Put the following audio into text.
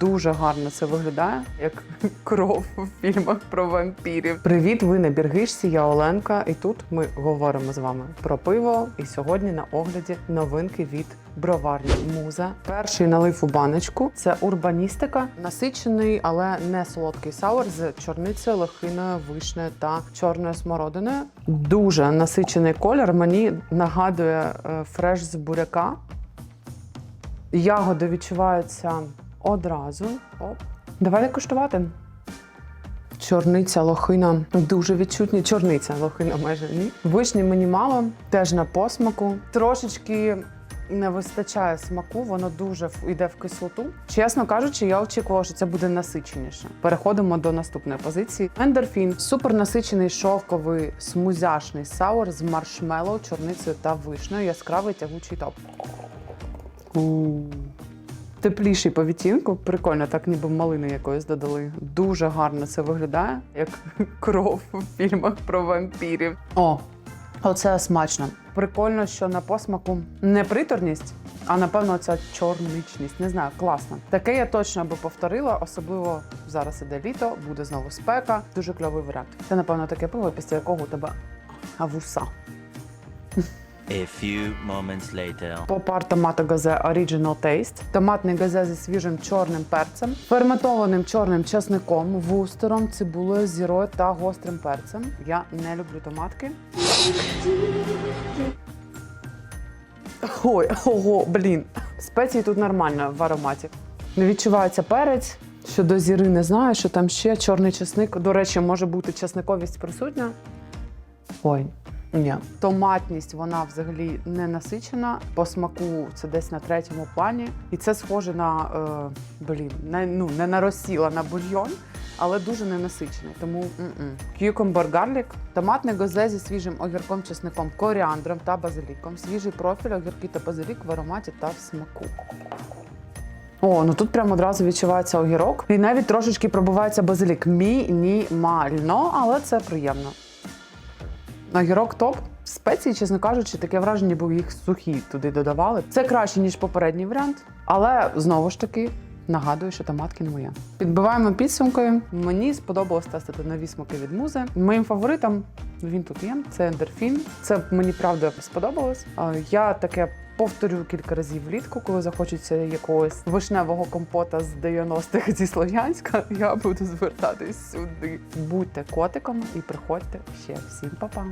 Дуже гарно це виглядає, як кров у фільмах про вампірів. Привіт, ви на Біргишці, я Оленка. І тут ми говоримо з вами про пиво. І сьогодні на огляді новинки від броварні Муза. Перший налив у баночку це урбаністика, насичений, але не солодкий саур з чорницею, лохиною, вишнею та чорною смородиною. Дуже насичений колір. Мені нагадує е, фреш з буряка. Ягоди відчуваються одразу. Оп. Давайте куштувати. Чорниця, лохина дуже відчутні. Чорниця, лохина майже ні. Вишні мені мало, теж на посмаку. Трошечки не вистачає смаку, воно дуже йде в кислоту. Чесно кажучи, я очікувала, що це буде насиченіше. Переходимо до наступної позиції. Ендорфін супер насичений шовковий смузяшний саур з маршмеллоу, чорницею та вишнею. Яскравий тягучий топ. Тепліший по відтінку, прикольно, так ніби малини якоїсь додали. Дуже гарно це виглядає, як кров у фільмах про вампірів. О, оце смачно. Прикольно, що на посмаку не приторність, а напевно ця чорничність. Не знаю, класно. Таке я точно би повторила, особливо зараз іде літо, буде знову спека. Дуже кльовий варіант. Це, напевно, таке пиво, після якого у тебе авуса. A few moments later. Попар томато газе Original Taste, томатний газе зі свіжим чорним перцем, ферментованим чорним чесником, вустером, цибулею, зірою та гострим перцем. Я не люблю томатки. Ой, ого, блін. Спеції тут нормально в ароматі. Не відчувається перець. Щодо зіри не знаю, що там ще чорний чесник. До речі, може бути чесниковість присутня. Ой, ні. Томатність вона взагалі не насичена. По смаку це десь на третьому плані. І це схоже на е, блін, на, ну, не на розсіла, на бульйон, але дуже ненасичений. Тому. Cucumber garlic, томатне гозе зі свіжим огірком, чесником, коріандром та базиліком. Свіжий профіль, огірки та базилік в ароматі та в смаку. О, ну тут прямо одразу відчувається огірок. І навіть трошечки пробивається базилік. Мінімально, але це приємно. Огірок топ. Спеції, чесно кажучи, таке враження, бо їх сухі туди додавали. Це краще, ніж попередній варіант, але знову ж таки. Нагадую, що томатки не моє. Підбиваємо підсумкою. Мені сподобалось тестити нові смаки від музи. Моїм фаворитом він тут є. Це ендорфін. Це мені правда сподобалось. Я таке повторю кілька разів влітку, коли захочеться якогось вишневого компота з 90-х зі Слов'янська. Я буду звертатись сюди. Будьте котиком і приходьте ще всім па-па.